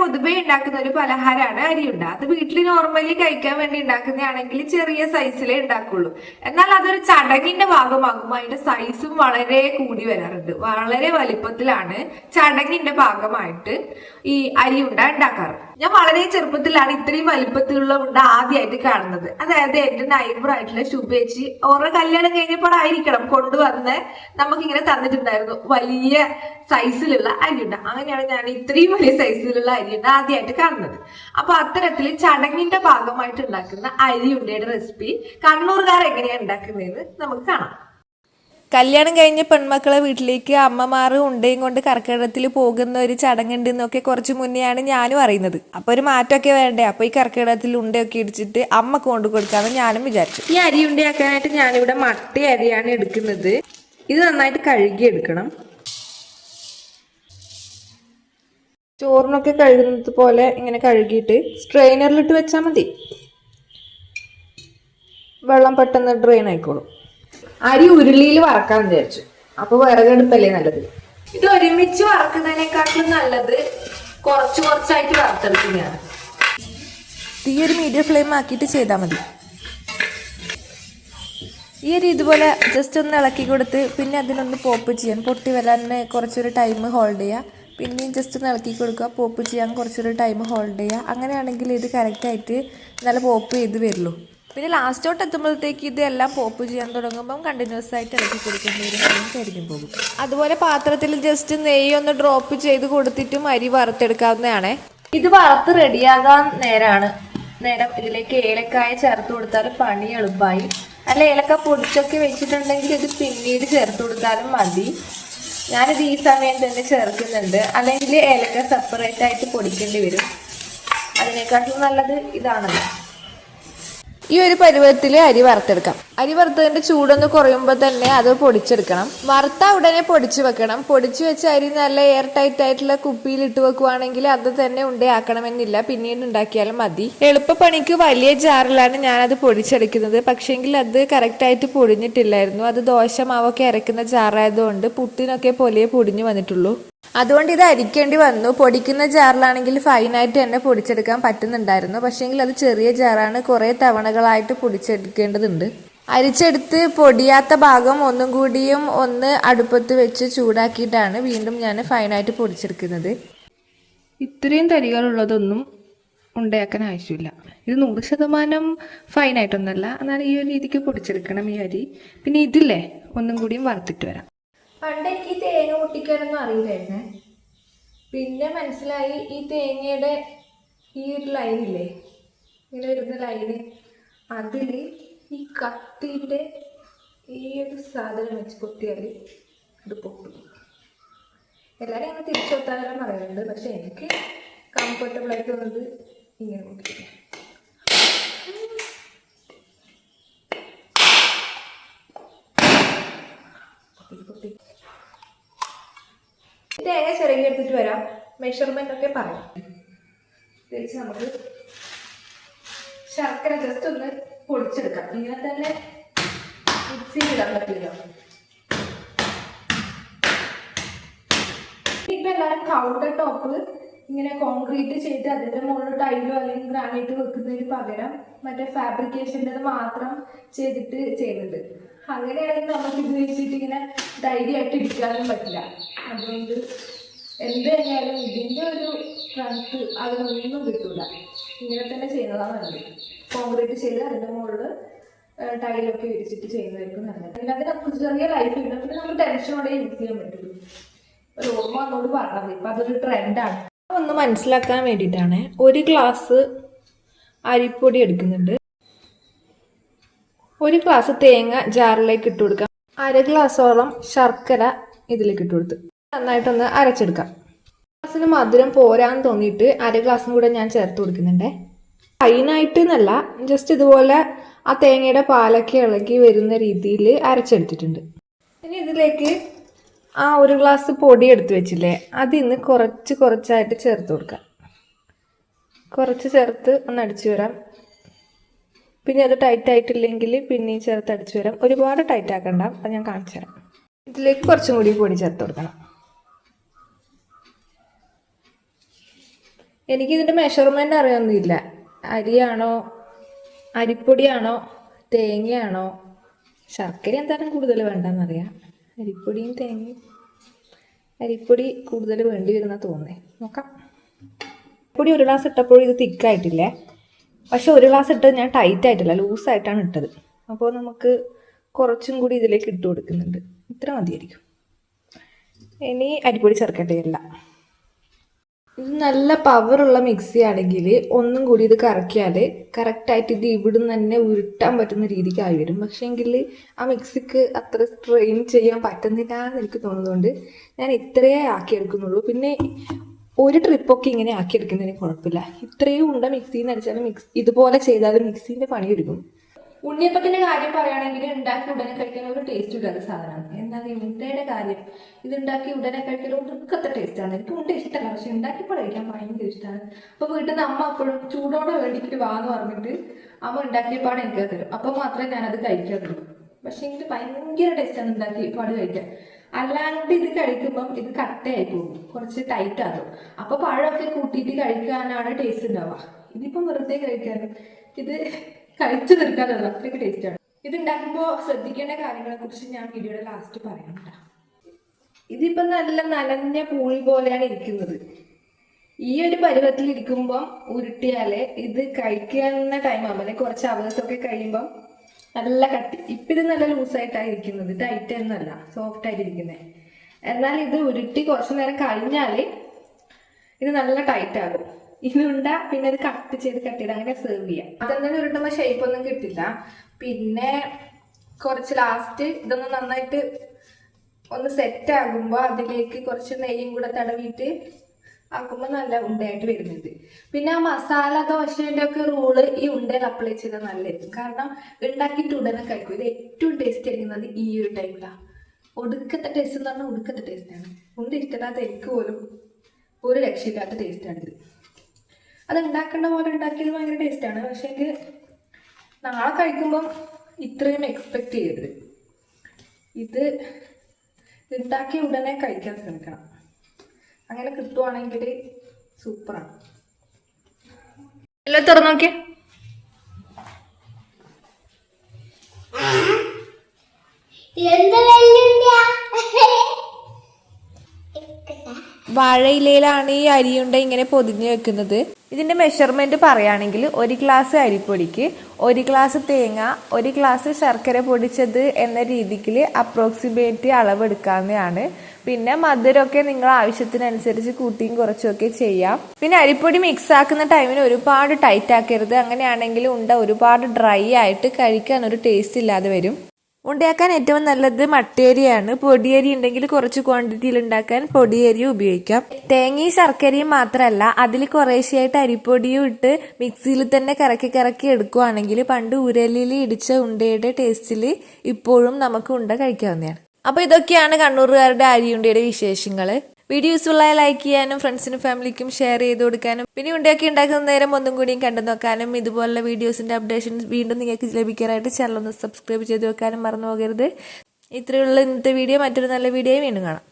പൊതുവെ ഉണ്ടാക്കുന്ന ഒരു പലഹാരമാണ് അരിയുണ്ട അത് വീട്ടിൽ നോർമലി കഴിക്കാൻ വേണ്ടി ഉണ്ടാക്കുന്നതാണെങ്കിൽ ചെറിയ സൈസിലേ ഉണ്ടാക്കുള്ളൂ. എന്നാൽ അതൊരു ചടങ്ങിന്റെ ഭാഗമാകുമ്പോൾ അതിന്റെ സൈസും വളരെ കൂടി വരാറുണ്ട്. വളരെ വലിപ്പത്തിലാണ് ചടങ്ങിന്റെ ഭാഗമായിട്ട് ഈ അരിയുണ്ട ഉണ്ടാക്കാറ്. ഞാൻ വളരെ ചെറുപ്പത്തിലാണ് ഇത്രയും വലിപ്പത്തിലുള്ള ഉണ്ട ആദ്യമായിട്ട് കാണുന്നത്. അതായത് എന്റെ നൈബർ ആയിട്ടുള്ള ശുഭേച്ചി ഓരോ കല്യാണം കഴിഞ്ഞപ്പോഴായിരിക്കണം കൊണ്ടുവന്ന് നമുക്കിങ്ങനെ തന്നിട്ടുണ്ടായിരുന്നു. വലിയ സൈസിലുള്ള അരിയുണ്ട. അങ്ങനെയാണ് ഞാൻ ഇത്രയും വലിയ സൈസിലുള്ള അരിയുണ്ട ആദ്യമായിട്ട് കാണുന്നത്. അപ്പൊ അത്തരത്തിൽ ചടങ്ങിന്റെ ഭാഗമായിട്ട് ഉണ്ടാക്കുന്ന അരിയുണ്ടയുടെ റെസിപ്പി കണ്ണൂർകാർ എങ്ങനെയാണ് ഉണ്ടാക്കുന്നതെന്ന് നമുക്ക് കാണാം. കല്യാണം കഴിഞ്ഞ പെൺമക്കളെ വീട്ടിലേക്ക് അമ്മമാർ ഉണ്ടയും കൊണ്ട് കർക്കിടകത്തിൽ പോകുന്ന ഒരു ചടങ്ങുണ്ട് എന്നൊക്കെ കുറച്ച് മുന്നെയാണ് ഞാനും അറിയുന്നത്. അപ്പോൾ ഒരു മാറ്റമൊക്കെ വേണ്ടേ അപ്പോൾ ഈ കർക്കിടകത്തിൽ ഉണ്ടയൊക്കെ ഇടിച്ചിട്ട് അമ്മയ്ക്ക് കൊണ്ട് കൊടുക്കാമെന്ന് ഞാനും വിചാരിച്ചു. ഈ അരി ഉണ്ടയാക്കാനായിട്ട് ഞാനിവിടെ മട്ട അരിയാണ് എടുക്കുന്നത്. ഇത് നന്നായിട്ട് കഴുകി എടുക്കണം ചോറിനൊക്കെ കഴുകുന്നത് പോലെ ഇങ്ങനെ കഴുകിയിട്ട് സ്ട്രെയിനറിലിട്ട് വെച്ചാൽ മതി. വെള്ളം പെട്ടെന്ന് ഡ്രെയിൻ ആയിക്കോളും. അരി ഉരുളിയിൽ വറക്കാൻ വിചാരിച്ചു. അപ്പൊ വിറകെടുപ്പല്ലേ നല്ലത്? ഇത് ഒരുമിച്ച് വറക്കുന്നതിനെക്കാട്ടിലും നല്ലത് കുറച്ച് കുറച്ചായിട്ട് വറുത്തെടുക്കുന്നതാണ്. തീ ഒരു മീഡിയം ഫ്ലെയിം ആക്കിയിട്ട് ചെയ്താൽ മതി. ഈ ഒരു ഇതുപോലെ ജസ്റ്റ് ഒന്ന് ഇളക്കി കൊടുത്ത് പിന്നെ അതിനൊന്ന് പോപ്പ് ചെയ്യാൻ പൊട്ടി വരാൻ കുറച്ചൊരു ടൈം ഹോൾഡ് ചെയ്യുക പിന്നെയും ജസ്റ്റ് ഒന്ന് ഇളക്കി കൊടുക്കുക പോപ്പ് ചെയ്യാൻ കുറച്ചൊരു ടൈം ഹോൾഡ് ചെയ്യുക അങ്ങനെയാണെങ്കിൽ ഇത് കറക്റ്റായിട്ട് നല്ല പോപ്പ് ചെയ്ത് വരുള്ളൂ. പിന്നെ ലാസ്റ്റോട്ട് എത്തുമ്പോഴത്തേക്ക് ഇതെല്ലാം പോപ്പ് ചെയ്യാൻ തുടങ്ങുമ്പം കണ്ടിന്യൂസ് ആയിട്ട് ഇളക്കി കൊടുക്കേണ്ടി വരും കരിഞ്ഞു പോകും അതുപോലെ പാത്രത്തിൽ ജസ്റ്റ് നെയ്യ് ഒന്ന് ഡ്രോപ്പ് ചെയ്ത് കൊടുത്തിട്ടും അരി വറുത്തെടുക്കാവുന്നതാണ്. ഇത് വറുത്ത് റെഡിയാകാൻ നേരാണ്. നേരം ഇതിലേക്ക് ഏലക്കായ ചേർത്ത് കൊടുത്താൽ പണി എളുപ്പമായി. അല്ല ഏലക്ക പൊടിച്ചൊക്കെ വെച്ചിട്ടുണ്ടെങ്കിൽ ഇത് പിന്നീട് ചേർത്ത് കൊടുത്താലും മതി. ഞാനിത് ഈ സമയം തന്നെ ചേർക്കുന്നുണ്ട്. അല്ലെങ്കിൽ ഏലക്ക സെപ്പറേറ്റ് ആയിട്ട് പൊടിക്കേണ്ടി വരും. അതിനേക്കാട്ടും നല്ലത് ഇതാണല്ലോ. ഈ ഒരു പരുവത്തിൽ അരി വറുത്തെടുക്കാം. അരി വറുത്തതിന്റെ ചൂടൊന്ന് കുറയുമ്പോൾ തന്നെ അത് പൊടിച്ചെടുക്കണം. വറുത്ത ഉടനെ പൊടിച്ചു വെക്കണം. പൊടിച്ചു വെച്ച അരി നല്ല എയർ ടൈറ്റ് ആയിട്ടുള്ള കുപ്പിയിൽ ഇട്ട് വെക്കുവാണെങ്കിൽ അത് തന്നെ ഉണ്ടയാക്കണമെന്നില്ല. പിന്നീട് ഉണ്ടാക്കിയാലും മതി. എളുപ്പപ്പണിക്ക് വലിയ ജാറിലാണ് ഞാനത് പൊടിച്ചെടുക്കുന്നത്. പക്ഷേങ്കിൽ അത് കറക്റ്റായിട്ട് പൊടിഞ്ഞിട്ടില്ലായിരുന്നു. അത് ദോശ മാവൊക്കെ അരക്കുന്ന ജാറായതുകൊണ്ട് പുട്ടിനൊക്കെ പോലെ പൊടിഞ്ഞു വന്നിട്ടുള്ളൂ. അതുകൊണ്ട് ഇത് അരിക്കേണ്ടി വന്നു. പൊടിക്കുന്ന ജാറിലാണെങ്കിൽ ഫൈനായിട്ട് തന്നെ പൊടിച്ചെടുക്കാൻ പറ്റുന്നുണ്ടായിരുന്നു. പക്ഷേങ്കിൽ അത് ചെറിയ ജാറാണ്. കുറേ തവണകളായിട്ട് പൊടിച്ചെടുക്കേണ്ടതുണ്ട്. അരിച്ചെടുത്ത് പൊടിയാത്ത ഭാഗം ഒന്നും കൂടിയും ഒന്ന് അടുപ്പത്ത് വെച്ച് ചൂടാക്കിയിട്ടാണ് വീണ്ടും ഞാൻ ഫൈനായിട്ട് പൊടിച്ചെടുക്കുന്നത്. ഇത്രയും തരികളുള്ളതൊന്നും ഉണ്ടാക്കാൻ ആവശ്യമില്ല. ഇത് നൂറ് ശതമാനം ഫൈനായിട്ടൊന്നുമല്ല എന്നാൽ ഈ ഒരു രീതിക്ക് പൊടിച്ചെടുക്കണം ഈ അരി. പിന്നെ ഇതില്ലേ? ഒന്നും കൂടിയും വറുത്തിട്ട് വരാം. പണ്ട് എനിക്ക് ഈ തേങ്ങ പൊട്ടിക്കാനൊന്നും അറിയില്ലായിരുന്നേ. പിന്നെ മനസ്സിലായി ഈ തേങ്ങയുടെ ഈ ഒരു ലൈനില്ലേ? ഇങ്ങനെ വരുന്ന ലൈന്. അതിൽ ഈ കത്തിന്റെ ഈ ഒരു സാധനം വെച്ച് പൊട്ടിയാൽ ഇത് പൊട്ടും. എല്ലാവരും അങ്ങനെ തിരിച്ചു പറയുന്നുണ്ട് പക്ഷെ എനിക്ക് കംഫർട്ടബിൾ ആയിട്ട് തോന്നുന്നത് ഇങ്ങനെ പൊട്ടിക്കും തേങ്ങ ചിരകി എടുത്തിട്ട് വരാം. മെഷർമെന്റ് ഒക്കെ പറയാം. തേച്ച് നമുക്ക് ശർക്കര ജസ്റ്റ് ഒന്ന് പൊടിച്ചെടുക്കാം. ഇങ്ങനെ തന്നെ മിക്സിയിൽ ഇടാൻ പറ്റില്ല. ഇപ്പൊ എല്ലാവരും കൗണ്ടർ ടോപ്പ് ഇങ്ങനെ കോൺക്രീറ്റ് ചെയ്ത് അതിന്റെ മുകളിൽ ടൈലോ അല്ലെങ്കിൽ ഗ്രാനൈറ്റ് വെക്കുന്നതിന് പകരം മറ്റേ ഫാബ്രിക്കേഷന്റെ മാത്രം ചെയ്തിട്ട് ചെയ്യുന്നുണ്ട്. അങ്ങനെയാണെങ്കിൽ നമുക്ക് ഇത് വെച്ചിട്ട് ഇങ്ങനെ ധൈര്യമായിട്ട് ഇരിക്കാനും പറ്റില്ല. അതുകൊണ്ട് എന്ത് കഴിഞ്ഞാലും ഇതിന്റെ ഒരു സ്ട്രെങ്ത് അതിനൊന്നും കിട്ടൂല. ഇങ്ങനെ തന്നെ ചെയ്യുന്നതാണ് നല്ലത്. കോൺക്രീറ്റ് ചെയ്ത് അതിന്റെ മുകളിൽ ടൈലൊക്കെ വിരിച്ചിട്ട് ചെയ്യുന്നതായിരിക്കും നല്ലത്. പിന്നെ അതിന് നമുക്ക് ചെറിയ ലൈഫ് ഉണ്ട്. പിന്നെ നമുക്ക് ടെൻഷനോടെ യൂസ് ചെയ്യാൻ പറ്റുള്ളൂ ഒരു ഓർമ്മ വന്നോട് പറഞ്ഞത് ഇപ്പം അതൊരു ട്രെൻഡാണ് ഒന്ന് മനസ്സിലാക്കാൻ വേണ്ടിയിട്ടാണ് ഒരു ഗ്ലാസ് അരിപ്പൊടി എടുക്കുന്നുണ്ട്. ഒരു ഗ്ലാസ് തേങ്ങ ജാറിലേക്ക് ഇട്ട് കൊടുക്കാം. അര ഗ്ലാസോളം ശർക്കര ഇതിലേക്ക് ഇട്ട് കൊടുത്ത്. നന്നായിട്ടൊന്ന് അരച്ചെടുക്കാം. ഗ്ലാസ്സിന് മധുരം പോരാന്ന് തോന്നിയിട്ട് അര ഗ്ലാസ്സും കൂടെ ഞാൻ ചേർത്ത് കൊടുക്കുന്നുണ്ട്. ഫൈനായിട്ട് എന്നല്ല ജസ്റ്റ് ഇതുപോലെ ആ തേങ്ങയുടെ പാലൊക്കെ ഇളകി വരുന്ന രീതിയിൽ അരച്ചെടുത്തിട്ടുണ്ട്. ഇനി ഇതിലേക്ക് ആ ഒരു ഗ്ലാസ് പൊടി എടുത്തു വെച്ചില്ലേ? അതിന്ന് കുറച്ച് കുറച്ചായിട്ട് ചേർത്ത് കൊടുക്കാം. കുറച്ച് ചേർത്ത് ഒന്ന് അടിച്ചു വരാം. പിന്നെ അത് ടൈറ്റ് ആയിട്ടില്ലെങ്കിൽ പിന്നെയും ചേർത്ത് അടിച്ചു വരാം. ഒരുപാട് ടൈറ്റ് ആക്കണ്ട. അത് ഞാൻ കാണിച്ചു തരാം. ഇതിലേക്ക് കുറച്ചും കൂടി പൊടി ചേർത്ത് കൊടുക്കണം. എനിക്ക് ഇതിന്റെ മെഷർമെന്റ് അറിയൊന്നുമില്ല. അരിയാണോ? അരിപ്പൊടിയാണോ? തേങ്ങയാണോ? ശർക്കര എന്തായാലും കൂടുതൽ വേണ്ടെന്നറിയാം. അരിപ്പൊടിയും തേങ്ങയും. അരിപ്പൊടി കൂടുതൽ വേണ്ടി വരുന്ന തോന്നേ നോക്കാം. പൊടി ഒരു ഗ്ലാസ് ഇട്ടപ്പോഴും ഇത് തിക്കായിട്ടില്ലേ? പക്ഷെ ഒരു ഗ്ലാസ് ഇട്ടത് ഞാൻ ടൈറ്റ് ആയിട്ടില്ല ലൂസ് ആയിട്ടാണ് ഇട്ടത്. അപ്പോൾ നമുക്ക് കുറച്ചും കൂടി ഇതിലേക്ക് ഇട്ട് കൊടുക്കുന്നുണ്ട്. ഇത്ര മതിയായിരിക്കും. ഇനി അരിപ്പൊടി ചേർക്കേണ്ടതില്ല ഇത് നല്ല പവറുള്ള മിക്സി ആണെങ്കിൽ ഒന്നും കൂടി ഇത് കറക്കിയാൽ കറക്റ്റായിട്ട് ഇത് ഇവിടുന്ന് തന്നെ ഉരുട്ടാൻ പറ്റുന്ന രീതിക്കായി വരും. പക്ഷേ എങ്കിൽ ആ മിക്സിക്ക് അത്ര സ്ട്രെയിൻ ചെയ്യാൻ പറ്റുന്നില്ല എന്ന് എനിക്ക് തോന്നുന്നതുകൊണ്ട് ഞാൻ ഇത്രയേ ആക്കിയെടുക്കുന്നുള്ളൂ. പിന്നെ ഒരു ട്രിപ്പൊക്കെ ഇങ്ങനെ ആക്കിയെടുക്കുന്നതിന് കുഴപ്പമില്ല. ഇത്രയും ഉണ്ട മിക്സിന്ന് അടിച്ചാലും മിക്സ് ഇതുപോലെ ചെയ്താലും മിക്സീന്റെ പണി എടുക്കും ഉണ്ണിയപ്പത്തിന്റെ കാര്യം പറയുകയാണെങ്കിൽ ഉണ്ടാക്കി ഉടനെ കഴിക്കാൻ ഒരു ടേസ്റ്റ് ഇല്ലാത്ത സാധനമാണ്. എന്നാൽ ഈ ഉണ്ടയുടെ കാര്യം? ഇത് ഉണ്ടാക്കി ഉടനെ കഴിക്കാൻ ഒടുക്കത്തെ ടേസ്റ്റാണ് എനിക്ക് ഉണ്ട ഇഷ്ടമല്ല പക്ഷെ ഉണ്ടാക്കിയപ്പോൾ കഴിക്കാൻ ഭയങ്കര ഇഷ്ടമാണ്. അപ്പോൾ വീട്ടിൽ നിന്ന് അമ്മ അപ്പോഴും ചൂടോടെ വേണ്ടിയിട്ട് വാന്ന് പറഞ്ഞിട്ട് അമ്മ ഉണ്ടാക്കിയപ്പാണ് എനിക്ക് തരും. അപ്പോൾ മാത്രമേ ഞാനത് കഴിക്കാറുള്ളൂ. പക്ഷെ എനിക്ക് ഭയങ്കര ടേസ്റ്റാണ് ഉണ്ടാക്കിയപ്പാട് കഴിക്കാൻ. അല്ലാണ്ട് ഇത് കഴിക്കുമ്പം ഇത് കട്ടയായി പോകും. കുറച്ച് ടൈറ്റ് ആകും. അപ്പോൾ പഴമൊക്കെ കൂട്ടിയിട്ട് കഴിക്കാനാണ് ടേസ്റ്റ് ഉണ്ടാവുക. ഇതിപ്പം വെറുതെ കഴിക്കാനും. ഇത് കഴിച്ചു തീർക്കാനുള്ള അത്രയ്ക്ക് ടേസ്റ്റാണ് ഇത് ഉണ്ടാക്കുമ്പോൾ ശ്രദ്ധിക്കേണ്ട കാര്യങ്ങളെ കുറിച്ച് ഞാൻ വീഡിയോയുടെ ലാസ്റ്റ് പറയാം ഇതിപ്പോ നല്ല നനഞ്ഞ പൂളി പോലെയാണ് ഇരിക്കുന്നത്. ഈ ഒരു പരുവത്തിൽ ഇരിക്കുമ്പം ഉരുട്ടിയാൽ ഇത് കഴിക്കുന്ന ടൈം ആകുമ്പോൾ കുറച്ച് അവേഴ്സ് ഒക്കെ നല്ല കട്ടി ഇപ്പം ഇത് നല്ല ലൂസായിട്ടാണ് ഇരിക്കുന്നത്. ടൈറ്റ് ഒന്നല്ല സോഫ്റ്റ് ആയിട്ട് ഇരിക്കുന്നത് എന്നാൽ ഇത് ഉരുട്ടി കുറച്ചു നേരം കഴിഞ്ഞാൽ ഇത് നല്ല ടൈറ്റ് ആകും. ഇതുണ്ട പിന്നെ ഇത് കട്ട് ചെയ്ത് കട്ട് ചെയ്ത് അങ്ങനെ സെർവ് ചെയ്യാം. അതെന്തായാലും ഉരുട്ടുമ്പോൾ ഷേപ്പ് ഒന്നും കിട്ടില്ല. പിന്നെ കുറച്ച് ലാസ്റ്റ് ഇതൊന്ന് നന്നായിട്ട് ഒന്ന് സെറ്റ് ആകുമ്പോൾ അതിലേക്ക് കുറച്ച് നെയ്യും കൂടെ തടവിയിട്ട് ആക്കുമ്പോൾ നല്ല ഉണ്ടയായിട്ട് വരുന്നുണ്ട് പിന്നെ ആ മസാല ദോശയുടെ ഒക്കെ റൂൾ ഈ ഉണ്ടയിൽ അപ്ലൈ ചെയ്താൽ നല്ലതായിരിക്കും കാരണം ഉണ്ടാക്കിയിട്ട് ഉടനെ കഴിക്കും. ഇത് ഏറ്റവും ടേസ്റ്റ് ആയിരിക്കുന്നത് ഈ ഒരു ടൈമിലാണ് ഒടുക്കത്തെ ടേസ്റ്റ് എന്ന് പറഞ്ഞാൽ ഒടുക്കത്തെ ടേസ്റ്റാണ് ഉണ്ട ഇഷ്ടമില്ലാത്ത എനിക്ക് പോലും ഒരു രക്ഷയില്ലാത്ത ടേസ്റ്റാണിത് അത് ഉണ്ടാക്കേണ്ട പോലെ ഉണ്ടാക്കിയത് ഭയങ്കര ടേസ്റ്റാണ് പക്ഷെ എനിക്ക് നാളെ കഴിക്കുമ്പം ഇത്രയും എക്സ്പെക്റ്റ് ചെയ്യരുത്. ഇത് ഉണ്ടാക്കി ഉടനെ കഴിക്കാൻ ശ്രമിക്കണം. അങ്ങനെ കിട്ടുവാണെങ്കിൽ സൂപ്പറാണ് എല്ലാം തുറന്നു നോക്കിയേ. വാഴയിലയിലാണ് ഈ അരിയുണ്ട ഇങ്ങനെ പൊതിഞ്ഞു വെക്കുന്നത്. ഇതിന്റെ മെഷർമെന്റ് പറയുകയാണെങ്കിൽ ഒരു ഗ്ലാസ് അരിപ്പൊടിക്ക് ഒരു ഗ്ലാസ് തേങ്ങ ഒരു ഗ്ലാസ് ശർക്കര പൊടിച്ചത് എന്ന രീതിയിൽ അപ്രോക്സിമേറ്റ് അളവെടുക്കാവുന്നതാണ് പിന്നെ മധുരമൊക്കെ നിങ്ങൾ ആവശ്യത്തിനനുസരിച്ച് കൂട്ടിയും കുറച്ചുമൊക്കെ ചെയ്യാം. പിന്നെ അരിപ്പൊടി മിക്സ് ആക്കുന്ന ടൈമിന് ഒരുപാട് ടൈറ്റ് ആക്കരുത്. അങ്ങനെയാണെങ്കിൽ ഉണ്ട ഒരുപാട് ഡ്രൈ ആയിട്ട് കഴിക്കാൻ ഒരു ടേസ്റ്റ് ഇല്ലാതെ വരും. ഉണ്ടയാക്കാൻ ഏറ്റവും നല്ലത് മട്ടയരിയാണ് പൊടിയരി ഉണ്ടെങ്കിൽ കുറച്ച് ക്വാണ്ടിറ്റിയിൽ ഉണ്ടാക്കാൻ പൊടിയരി ഉപയോഗിക്കാം. തേങ്ങയും ശർക്കരയും മാത്രമല്ല അതിൽ കുറേശ്ശെയായിട്ട് അരിപ്പൊടിയും ഇട്ട് മിക്സിയിൽ തന്നെ കറക്കി കറക്കി എടുക്കുകയാണെങ്കിൽ പണ്ട് ഉരലിൽ ഇടിച്ച ഉണ്ടയുടെ ടേസ്റ്റിൽ ഇപ്പോഴും നമുക്ക് ഉണ്ട കഴിക്കാവുന്നതാണ്. അപ്പോൾ ഇതൊക്കെയാണ് കണ്ണൂരുകാരുടെ അരിയുണ്ടയുടെ വിശേഷങ്ങൾ വീഡിയോ യൂസ്ഫുള്ളായി ലൈക്ക് ചെയ്യാനും ഫ്രണ്ട്സിനും ഫാമിലിക്കും ഷെയർ ചെയ്ത് കൊടുക്കാനും പിന്നെ ഉണ്ടാക്കി ഉണ്ടാക്കുന്ന നേരം ഒന്നും കൂടിയും കണ്ടു നോക്കാനും ഇതുപോലുള്ള വീഡിയോസിന്റെ അപ്ഡേഷൻസ് വീണ്ടും നിങ്ങൾക്ക് ലഭിക്കാനായിട്ട് ചാനൽ ഒന്ന് സബ്സ്ക്രൈബ് ചെയ്ത് വെക്കാനും മറന്നു പോകരുത്. ഇത്രയുള്ള ഇന്നത്തെ വീഡിയോ മറ്റൊരു നല്ല വീഡിയോ വീണ്ടും കാണാം.